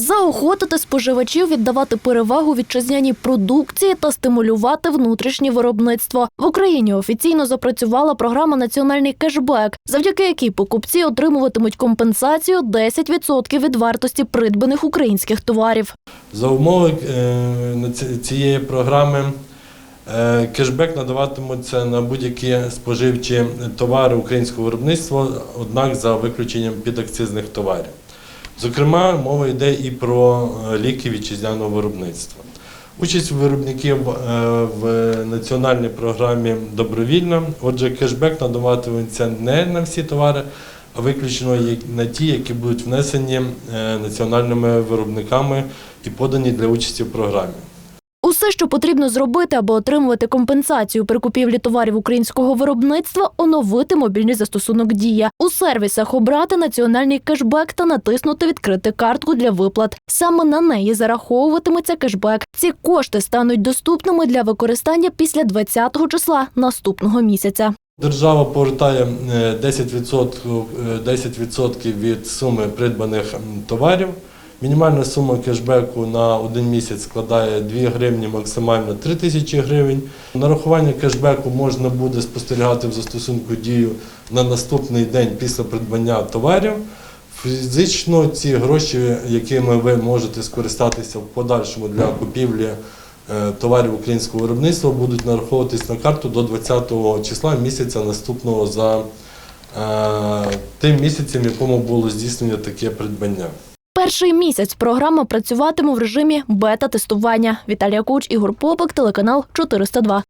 заохотити споживачів віддавати перевагу вітчизняній продукції та стимулювати внутрішнє виробництво. В Україні офіційно запрацювала програма Національний кешбек, завдяки якій покупці отримуватимуть компенсацію 10% від вартості придбаних українських товарів. За умови е, цієї програми е, кешбек надаватимуться на будь-які споживчі товари українського виробництва, однак за виключенням підакцизних товарів. Зокрема, мова йде і про е, ліки вітчизняного виробництва. Участь виробників е, в національній програмі добровільна. Отже, кешбек надаватиметься не на всі товари, а виключно на ті, які будуть внесені е, національними виробниками і подані для участі в програмі. Усе, що потрібно зробити, аби отримувати компенсацію при купівлі товарів українського виробництва, оновити мобільний застосунок Дія у сервісах обрати національний кешбек та натиснути відкрити картку для виплат. Саме на неї зараховуватиметься кешбек. Ці кошти стануть доступними для використання після 20-го числа наступного місяця. Держава повертає е, 10%, е, 10% від суми придбаних товарів. Мінімальна сума кешбеку на один місяць складає 2 гривні, максимально 3 тисячі гривень. Нарахування кешбеку можна буде спостерігати в застосунку дію на наступний день після придбання товарів. Фізично ці гроші, якими ви можете скористатися в подальшому для купівлі е, товарів українського виробництва, будуть нараховуватись на карту до 20 числа місяця наступного за е, тим місяцем, якому було здійснено таке придбання. Перший місяць програма працюватиме в режимі бета-тестування. Віталія Куч, Ігор Попик, телеканал 402.